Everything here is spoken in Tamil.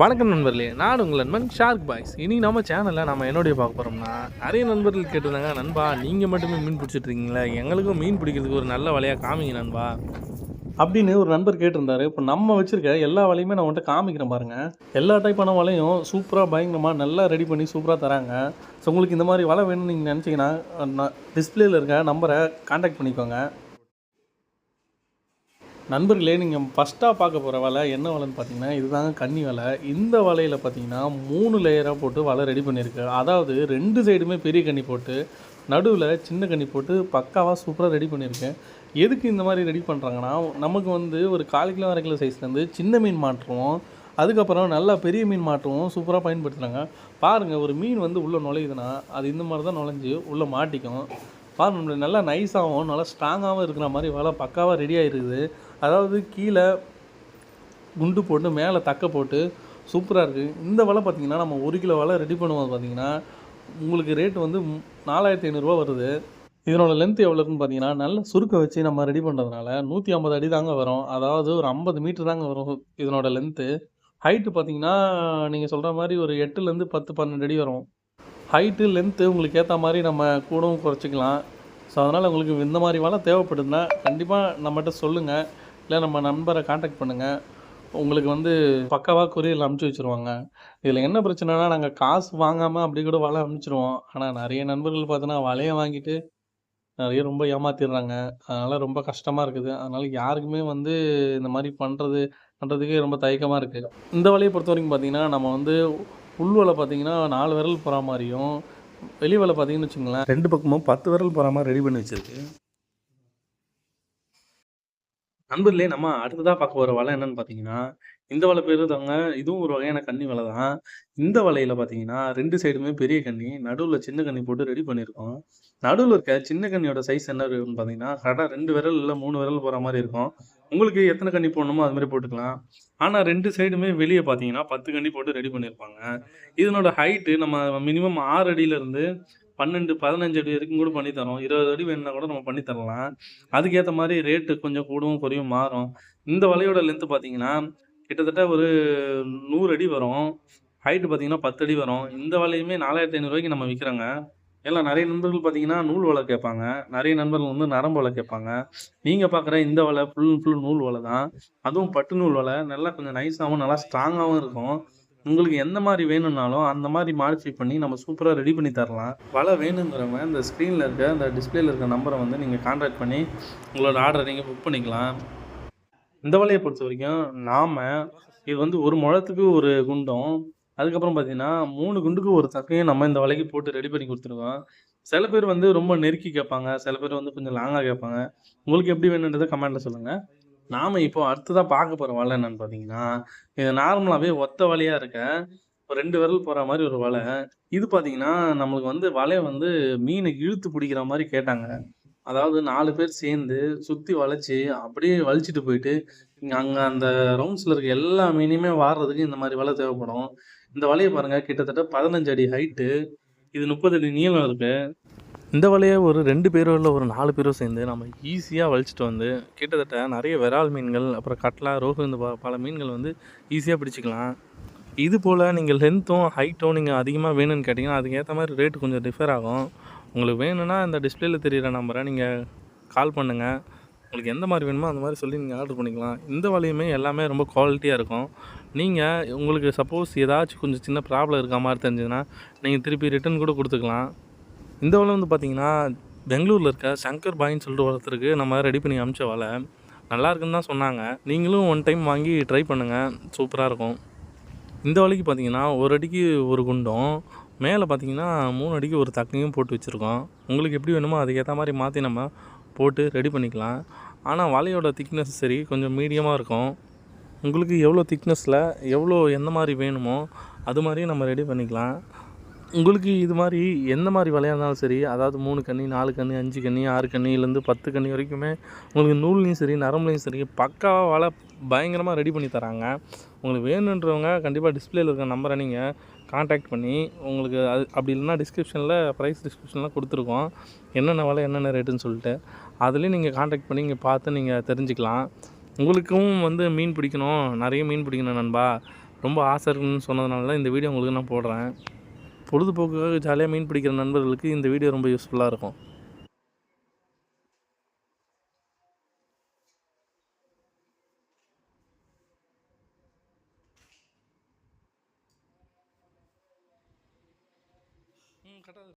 வணக்கம் நண்பர்களே நான் உங்கள் நண்பன் ஷார்க் பாய்ஸ் இனி நம்ம சேனலில் நம்ம என்னுடைய பார்க்க போகிறோம்னா நிறைய நண்பர்கள் கேட்டிருந்தாங்க நண்பா நீங்கள் மட்டுமே மீன் பிடிச்சிட்டு இருக்கீங்களா? எங்களுக்கும் மீன் பிடிக்கிறதுக்கு ஒரு நல்ல வலையாக காமிங்க நண்பா. அப்படின்னு ஒரு நண்பர் கேட்டிருந்தாரு. இப்போ நம்ம வச்சுருக்க எல்லா வலையுமே நான் வந்துட்டு காமிக்கிறேன் பாருங்கள் எல்லா டைப்பான வலையும் சூப்பராக பயங்கரமாக நல்லா ரெடி பண்ணி சூப்பராக தராங்க. ஸோ உங்களுக்கு இந்த மாதிரி வலை வேணும்னு நீங்கள் நினச்சிங்கன்னா நான் டிஸ்பிளேல இருக்க நம்பரை காண்டாக்ட் பண்ணிக்கோங்க. நண்பர்களே நீங்கள் ஃபஸ்ட்டாக பார்க்க போகிற வலை என்ன வலைன்னு பார்த்தீங்கன்னா இதுதாங்க கன்னி வலை. இந்த வலையில் பார்த்தீங்கன்னா மூணு லேயராக போட்டு வலை ரெடி பண்ணியிருக்கு. அதாவது ரெண்டு சைடுமே பெரிய கன்னி போட்டு நடுவில் சின்ன கன்னி போட்டு பக்காவாக சூப்பராக ரெடி பண்ணியிருக்கேன் எதுக்கு இந்த மாதிரி ரெடி பண்ணுறாங்கன்னா நமக்கு வந்து ஒரு கால் கிலோ அரை கிலோ சைஸ்லேருந்து சின்ன மீன் மாற்றுவோம் அதுக்கப்புறம் நல்லா பெரிய மீன் மாட்டுவோம். சூப்பராக பயன்படுத்துகிறாங்க பாருங்கள் ஒரு மீன் வந்து உள்ளே நுழையுதுன்னா அது இந்த மாதிரி தான் நுழைஞ்சு உள்ளே மாட்டிக்கும். பாருங்க நல்லா நைஸாகவும் நல்லா ஸ்ட்ராங்காகவும் இருக்கிற மாதிரி வலை பக்காவாக ரெடி ஆகிருக்குது அதாவது கீழே குண்டு போட்டு மேலே தக்க போட்டு சூப்பராக இருக்குது இந்த வலை பார்த்திங்கன்னா நம்ம ஒரு கிலோ வலை ரெடி பண்ணும்போது பார்த்தீங்கன்னா உங்களுக்கு ரேட் வந்து நாலாயிரத்தி ஐநூறுரூவா வருது. இதனோட லென்த் எவ்வளோ இருக்குன்னு பார்த்தீங்கன்னா நல்ல சுருக்க வச்சு நம்ம ரெடி பண்ணுறதுனால நூற்றி ஐம்பது அடி தாங்க வரும். அதாவது ஒரு ஐம்பது மீட்டர் தாங்க வரும் இதனோட லென்த்து ஹைட்டு பார்த்தீங்கன்னா நீங்கள் சொல்கிற மாதிரி ஒரு எட்டுலேருந்து பத்து பன்னெண்டு அடி வரும். ஹைட்டு லென்த்து உங்களுக்கு ஏற்ற மாதிரி நம்ம கூடவும் குறைச்சிக்கலாம். ஸோ அதனால் உங்களுக்கு இந்த மாதிரி வலை தேவைப்படுதுன்னா கண்டிப்பாக நம்மகிட்ட சொல்லுங்கள் இல்லை நம்ம நண்பரை காண்டாக்ட் பண்ணுங்கள் உங்களுக்கு வந்து பக்காவாக கொரியரில் அமுச்சு வச்சுருவாங்க. இதில் என்ன பிரச்சனைனா நாங்கள் காசு வாங்காமல் அப்படி கூட வலை அனுப்பிச்சிருவோம். ஆனால் நிறைய நண்பர்கள் பார்த்தோன்னா வலையை வாங்கிட்டு நிறைய ரொம்ப ஏமாத்திடுறாங்க. அதனால் ரொம்ப கஷ்டமாக இருக்குது. அதனால் யாருக்குமே வந்து இந்த மாதிரி பண்ணுறது பண்ணுறதுக்கே ரொம்ப தயக்கமாக இருக்குது இந்த வலையை பொறுத்த வரைக்கும் பார்த்தீங்கன்னா நம்ம வந்து உள் வலை பார்த்தீங்கன்னா நாலு விரல் போகிற மாதிரியும் வெளி வலை பார்த்திங்கன்னு வச்சுங்களேன் ரெண்டு பக்கமும் பத்து விரல் போகிற மாதிரி ரெடி பண்ணி வச்சுருக்கு. நண்பர்களே நம்ம அடுத்ததாக பார்க்க போகிற வலை என்னன்னு பார்த்தீங்கன்னா இந்த வலை பேர் தாங்க. இதுவும் ஒரு வகையான கன்னி வலை தான். இந்த வலையில் பார்த்தீங்கன்னா ரெண்டு சைடுமே பெரிய கன்னி நடுவில் சின்ன கன்னி போட்டு ரெடி பண்ணியிருக்கோம். நடுவில் இருக்க சின்ன கன்னியோட சைஸ் என்ன இருக்குன்னு பார்த்தீங்கன்னா கரெக்டாக ரெண்டு விரல் இல்லை மூணு விரல் போகிற மாதிரி இருக்கும். உங்களுக்கு எத்தனை கன்னி போடணுமோ அது மாதிரி போட்டுக்கலாம். ஆனால் ரெண்டு சைடுமே வெளியே பார்த்தீங்கன்னா பத்து கன்னி போட்டு ரெடி பண்ணியிருப்பாங்க. இதனோட ஹைட்டு நம்ம மினிமம் ஆறு அடியிலேருந்து பன்னெண்டு பதினஞ்சு அடி வரைக்கும் கூட பண்ணி தரோம். இருபது அடி வேணும்னா கூட நம்ம பண்ணி தரலாம். அதுக்கேற்ற மாதிரி ரேட்டு கொஞ்சம் கூடவும் குறையும் மாறும். இந்த வலையோட லென்த்து பார்த்தீங்கன்னா கிட்டத்தட்ட ஒரு நூறு அடி வரும். ஹைட்டு பார்த்தீங்கன்னா பத்து அடி வரும். இந்த வலையுமே நாலாயிரத்தி ஐநூறுரூவாய்க்கு நம்ம விற்கிறோங்க எல்லாம் நிறைய நண்பர்கள் பார்த்தீங்கன்னா நூல் வலை கேட்பாங்க. நிறைய நண்பர்கள் வந்து நரம்பு வலை கேட்பாங்க. நீங்கள் பார்க்குற இந்த வலை ஃபுல் ஃபுல் நூல் வலை தான். அதுவும் பட்டு நூல் வலை. நல்லா கொஞ்சம் நைஸாகவும் நல்லா ஸ்ட்ராங்காகவும் இருக்கும். உங்களுக்கு எந்த மாதிரி வேணும்னாலும் அந்த மாதிரி மாடிஃபை பண்ணி நம்ம சூப்பராக ரெடி பண்ணி தரலாம். வலை வேணுங்கிறவங்க இந்த ஸ்க்ரீனில் இருக்க அந்த டிஸ்பிளேல இருக்க நம்பரை வந்து நீங்கள் கான்டாக்ட் பண்ணி உங்களோட ஆர்டரை நீங்கள் புக் பண்ணிக்கலாம். இந்த வலையை பொறுத்த வரைக்கும் நாம் இது வந்து ஒரு முழத்துக்கு ஒரு குண்டும். அதுக்கப்புறம் பார்த்தீங்கன்னா மூணு குண்டுக்கு ஒரு தக்கையும் நம்ம இந்த வலைக்கு போட்டு ரெடி பண்ணி கொடுத்துருக்கோம். சில பேர் வந்து ரொம்ப நெருக்கி கேட்பாங்க சில பேர் வந்து கொஞ்சம் லாங்காக கேட்பாங்க. உங்களுக்கு எப்படி வேணுன்றதை கமெண்ட்டில் சொல்லுங்கள் நாம் இப்போ அடுத்ததாக பார்க்க போகிற வலை என்னன்னு பார்த்தீங்கன்னா இது நார்மலாகவே ஒத்த வலையாக இருக்க ஒரு ரெண்டு விரல் போகிற மாதிரி ஒரு வலை. இது பார்த்தீங்கன்னா நம்மளுக்கு வந்து வலையை வந்து மீனை இழுத்து பிடிக்கிற மாதிரி கேட்டாங்க. அதாவது நாலு பேர் சேர்ந்து சுற்றி வளைச்சி அப்படியே வலிச்சிட்டு போயிட்டு அங்கே அந்த ரவுண்ட்ஸில் இருக்க எல்லா மீனையுமே வாடுறதுக்கு இந்த மாதிரி வலை தேவைப்படும். இந்த வலையை பாருங்கள் கிட்டத்தட்ட பதினஞ்சு அடி ஹைட்டு இது முப்பது அடி நீளம் இருக்குது இந்த வலையை ஒரு ரெண்டு பேரோ இல்லை ஒரு நாலு பேரோ சேர்ந்து நம்ம ஈஸியாக வலிச்சிட்டு வந்து கிட்டத்தட்ட நிறைய விரால் மீன்கள் அப்புறம் கட்லா ரோகு இந்த பல மீன்கள் வந்து ஈஸியாக பிடிச்சிக்கலாம். இது போல் நீங்கள் லென்த்தும் ஹைட்டும் நீங்கள் அதிகமாக வேணும்னு கேட்டிங்கன்னா அதுக்கேற்ற மாதிரி ரேட்டு கொஞ்சம் டிஃபர் ஆகும். உங்களுக்கு வேணும்னா இந்த டிஸ்பிளேல தெரியிற நம்பரை நீங்கள் கால் பண்ணுங்கள் உங்களுக்கு எந்த மாதிரி வேணுமோ அந்த மாதிரி சொல்லி நீங்கள் ஆர்டர் பண்ணிக்கலாம். இந்த வலையுமே எல்லாமே ரொம்ப குவாலிட்டியாக இருக்கும். நீங்கள் உங்களுக்கு சப்போஸ் ஏதாச்சும் கொஞ்சம் சின்ன ப்ராப்ளம் இருக்க மாதிரி தெரிஞ்சதுன்னா நீங்கள் திருப்பி ரிட்டர்ன் கூட கொடுத்துக்கலாம். இந்த வலை வந்து பார்த்திங்கன்னா பெங்களூரில் இருக்க சங்கர் பாயின்னு சொல்லிட்டு ஒருத்தருக்கு நம்ம ரெடி பண்ணி அமிச்ச வலை. நல்லா இருக்குன்னு தான் சொன்னாங்க. நீங்களும் ஒன் டைம் வாங்கி ட்ரை பண்ணுங்கள் சூப்பராக இருக்கும். இந்த வலைக்கு பார்த்தீங்கன்னா ஒரு அடிக்கு ஒரு குண்டும். மேலே பார்த்தீங்கன்னா மூணு அடிக்கு ஒரு தக்கையும் போட்டு வச்சுருக்கோம். உங்களுக்கு எப்படி வேணுமோ அதுக்கேற்ற மாதிரி மாற்றி நம்ம போட்டு ரெடி பண்ணிக்கலாம். ஆனால் வலையோட திக்னஸ் சரி கொஞ்சம் மீடியமாக இருக்கும். உங்களுக்கு எவ்வளோ திக்னஸில் எவ்வளோ எந்த மாதிரி வேணுமோ அது மாதிரியும் நம்ம ரெடி பண்ணிக்கலாம். உங்களுக்கு இது மாதிரி எந்த மாதிரி வலையாக இருந்தாலும் சரி அதாவது மூணு கண்ணி நாலு கண்ணி அஞ்சு கண்ணி ஆறு கண்ணிலேருந்து பத்து கண்ணி வரைக்குமே உங்களுக்கு நூல்லையும் சரி நரம்புலையும் சரி பக்காவாக வலை பயங்கரமாக ரெடி பண்ணி தராங்க. உங்களுக்கு வேணுன்றவங்க கண்டிப்பாக டிஸ்பிளேயில் இருக்க நம்பரை நீங்கள் காண்டாக்ட் பண்ணி உங்களுக்கு அது அப்படி இல்லைன்னா டிஸ்கிரிப்ஷனில் ப்ரைஸ் டிஸ்கிரிப்ஷன்லாம் கொடுத்துருக்கோம். என்னென்ன விலை என்னென்ன ரேட்டுன்னு சொல்லிட்டு அதுலேயும் நீங்கள் காண்டாக்ட் பண்ணி இங்கே பார்த்து நீங்கள் தெரிஞ்சுக்கலாம். உங்களுக்கும் வந்து மீன் பிடிக்கணும் நிறைய மீன் பிடிக்கணும் நண்பா. ரொம்ப ஆசை இருக்குன்னு சொன்னதுனால தான் இந்த வீடியோ உங்களுக்கு நான் போடுறேன். பொழுதுபோக்குக்காக ஜாலியாக மீன் பிடிக்கிற நண்பர்களுக்கு இந்த வீடியோ ரொம்ப யூஸ்ஃபுல்லாக இருக்கும். ம் கட்டாது